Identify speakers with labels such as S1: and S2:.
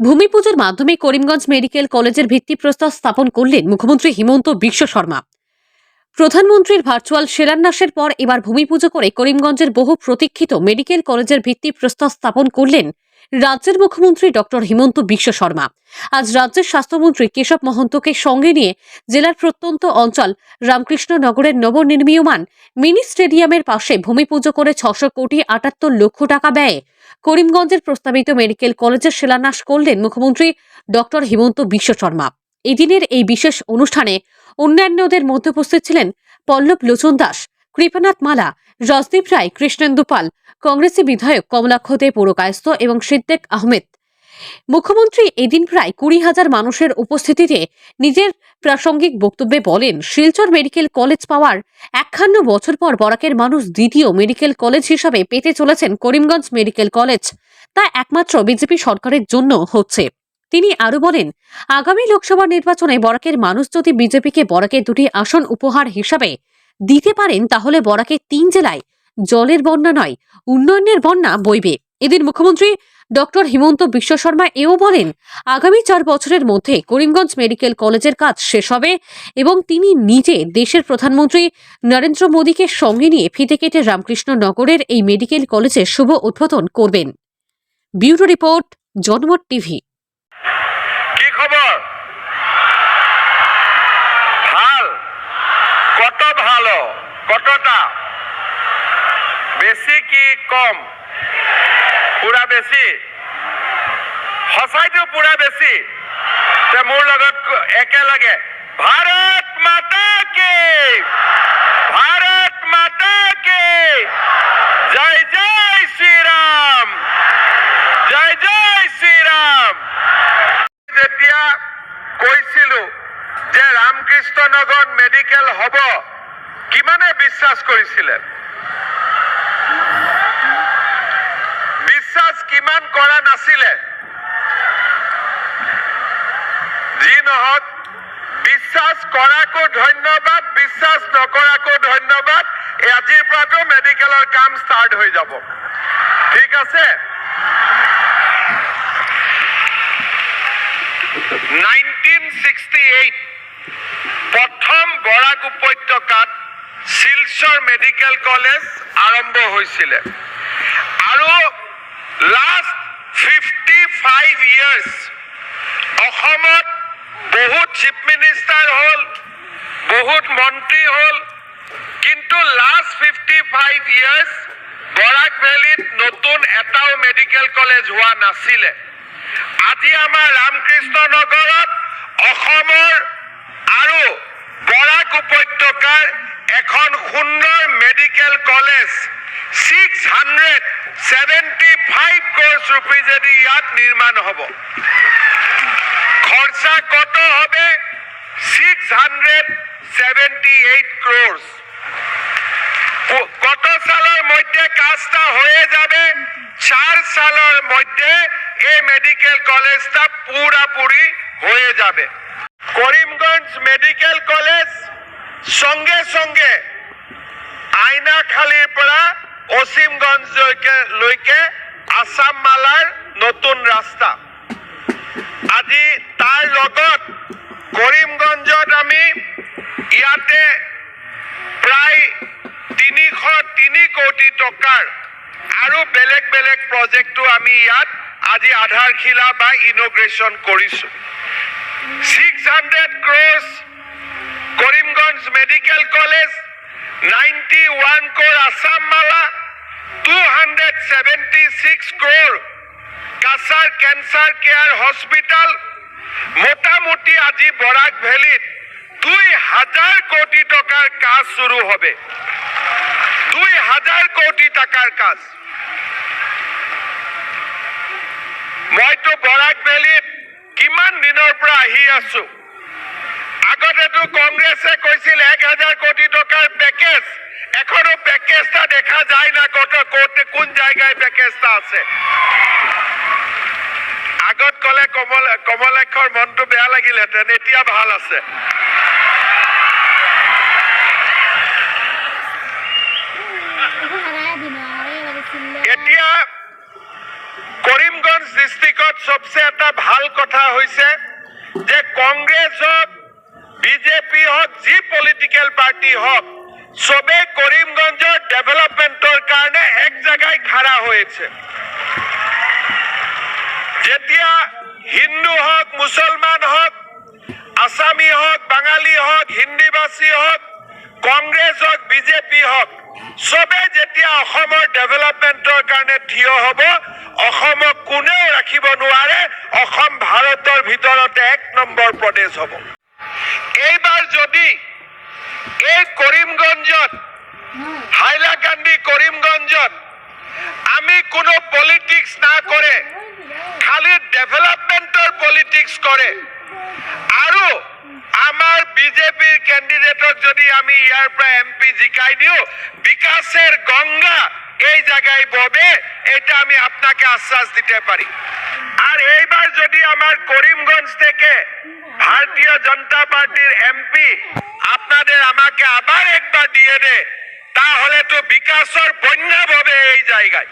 S1: ভূমি পুজোর মাধ্যমে করিমগঞ্জ মেডিকেল কলেজের ভিত্তিপ্রস্তর স্থাপন করলেন মুখ্যমন্ত্রী হিমন্ত বিশ্ব শর্মা। প্রধানমন্ত্রীর ভার্চুয়াল শিলান্যাসের পর এবার ভূমি পুজো করে করিমগঞ্জের বহু প্রতীক্ষিত মেডিকেল কলেজের ভিত্তিপ্রস্তর স্থাপন করলেন রাজ্যের মুখ্যমন্ত্রী ডক্টর হিমন্ত বিশ্ব শর্মা। আজ রাজ্যের স্বাস্থ্যমন্ত্রী কেশব মহন্তকে সঙ্গে নিয়ে জেলার প্রত্যন্ত অঞ্চল রামকৃষ্ণনগরের নবনির্মীয়মান মিনি স্টেডিয়ামের পাশে ভূমি পুজো করে ছশো কোটি আটাত্তর লক্ষ টাকা ব্যয়ে করিমগঞ্জের প্রস্তাবিত মেডিকেল কলেজের শিলান্যাস করলেন মুখ্যমন্ত্রী ডক্টর হিমন্ত বিশ্ব শর্মা। এদিনের এই বিশেষ অনুষ্ঠানে অন্যান্যদের মধ্যে উপস্থিত ছিলেন পল্লব লোচন দাস, কৃপানাথ মালা রজদীপ রায়, কৃষ্ণেন্দু পাল, কংগ্রেসি বিধায়ক কমলাক্ষ দে পুরকায়স্থ এবং সিদ্দেক আহমেদ। মুখ্যমন্ত্রী এদিন প্রায় কুড়ি হাজার মানুষের উপস্থিতিতে নিজের প্রাসঙ্গিক বক্তব্যে বলেন, শিলচর মেডিকেল কলেজ পাওয়ার একান্ন বছর পর বরাকের মানুষ দ্বিতীয় মেডিকেল কলেজ হিসাবে পেতে চলেছেন করিমগঞ্জ মেডিকেল কলেজ। তা একমাত্র বিজেপি সরকারের জন্য হচ্ছে। তিনি আরও বলেন, আগামী লোকসভা নির্বাচনে বরাকের মানুষ যদি বিজেপিকে বরাকের দুটি আসন উপহার হিসাবে দিতে পারেন তাহলে বরাকে তিন জেলায়। জলের বন্যা নয়, উন্নয়নের বন্যা বইবে। এদিন মুখ্যমন্ত্রী ডক্টর হিমন্ত বিশ্ব শর্মা এও বলেন, আগামী চার বছরের মধ্যে করিমগঞ্জ মেডিকেল কলেজের কাজ শেষ হবে এবং তিনি নিজে দেশের প্রধানমন্ত্রী নরেন্দ্র মোদীকে সঙ্গে নিয়ে ফিতে কেটে রামকৃষ্ণ নগরের এই মেডিকেল কলেজে শুভ উদ্বোধন করবেন। Bureau report, Janamat TV.
S2: কি খবর ভালো কত ভালো। কতটা? বেশি কি কম? পুৰা বেছি সঁচাইতো পুৰা বেছি তে মোৰ লগত ক- একেলগে। ভাৰত মাতা কি! ভাৰত মাতা কি! জয় জয় শ্ৰীৰাম! জয় জয় শ্ৰীৰাম! যেতিয়া কৈছিলো যে ৰামকৃষ্ণ নগৰ মেডিকেল হ'ব কিমানে বিশ্বাস কৰিছিলে বিশ্বাস কিমান কৰা নাছিলে, যি নহওক, বিশ্বাস কৰাকো ধন্যবাদ, বিশ্বাস নকৰাকো ধন্যবাদ আজিৰ পৰাতো মেডিকেলৰ কাম ষ্টাৰ্ট হৈ যাব। ঠিক আছে? নাইনটিন ছিক্সটি এইট প্ৰথম বৰাক উপত্যকাত শিলচৰ মেডিকেল কলেজ আৰম্ভ হৈছিলে। আৰু লাষ্ট ফিফটি ফাইভ ইয়াৰ্ছ অসমত বহুত চিফ মিনিষ্টাৰ হ'ল, বহুত মন্ত্ৰী হ'ল, কিন্তু last fifty five years Barak ভেলীত নতুন এটাও মেডিকেল কলেজ হোৱা নাছিলে। আজি আমাৰ ৰামকৃষ্ণ নগৰত অসমৰ আৰু বৰাক উপত্যকাৰ এখন সুন্দৰ medical college six hundred seventy five crores ৰুপিজেদি ইয়াত নিৰ্মাণ হ'ব। খরচা কত হবে? Six hundred seventy eight crores কত সালের মধ্যে কাজটা হয়ে যাবে? চার সালের মধ্যে এই মেডিকেল কলেজটা পুরাপুরি হয়ে যাবে। করিমগঞ্জ মেডিকেল কলেজ সঙ্গে সঙ্গে আইনাখালীৰ পৰা অসীমগঞ্জলৈকে লৈকে আছাম মালাৰ নতুন ৰাস্তা আজি তাৰ লগত কৰিমগঞ্জত আমি ইয়াতে প্ৰায় তিনিশ তিনি কোটি টকাৰ আৰু বেলেগ বেলেগ প্ৰজেক্টটো আমি ইয়াত আজি আধাৰশিলা বা ইনগ্ৰেশ্যন কৰিছোঁ। Six hundred crores Karimganj medical college ninety one crore Asom Mala two hundred seventy six crore Cachar cancer care hospital মোটামুটি আজি বৰাক ভেলীত দুই হাজাৰ কোটি টকাৰ কাজ শুরু হবে। দুই হাজাৰ কোটি টাকাৰ কাজ। মইতো বৰাক ভেলীত কিমান দিনৰ পৰা আহি আছো? আগতেতো কংগ্ৰেছে কৈছিল এক হাজাৰ কোটি টকাৰ পেকেজ এখনও পেকেজটা দেখা যায় না কত কোন জায়গায় পেকেজটা আছে। আগত কলে কমল মনটো বেয়া এতিয়া ভালো আছে। এতিয়া কৰিমগঞ্জ ডিষ্ট্ৰিক্টত চবচে এটা ভালো কথা হৈছে যে কংগ্ৰেছ হওক বিজেপি হওক যি পলিটিকেল পাৰ্টি হওক চবে কৰিমগঞ্জৰ ডেভেলপমেণ্টৰ কাৰণে এক জায়গায় খাড়া হয়েছে যেতিয়া হিন্দু হওক মুছলমান হওক আসামী হওক বাঙালী হওক হিন্দীভাষী হওক কংগ্ৰেছ হওক বিজেপি হওক চবে যেতিয়া অসমৰ ডেভেলপমেণ্টৰ কাৰণে থিয় হ'ব, অসমক কোনেও ৰাখিব নোৱাৰে, অসম ভাৰতৰ ভিতৰতে এক নম্বৰ প্ৰদেশ হ'ব। এইবাৰ যদি এই কৰিমগঞ্জত হাইলাকান্দি কৰিমগঞ্জত আমি কোনো পলিটিক্স না করে, খালি ডেভেলপমেন্টৰ পলিটিক্স কৰে আৰু আমাৰ বিজেপিৰ কেণ্ডিডেটক যদি আমি ইয়াৰ পৰা এম পি জিকাই দিওঁ, বিকাশের গঙ্গা এই জায়গায় ববে, এটা আমি আপনাকে আশ্বাস দিতে পারি। আর এইবার যদি আমার করিমগঞ্জ থেকে ভারতীয় জনতা পার্টির এমপি আপনাদের আমাকে আবার একবার দিয়ে দে। তাহলে তো বিকাশের বন্যা হবে এই জায়গায়।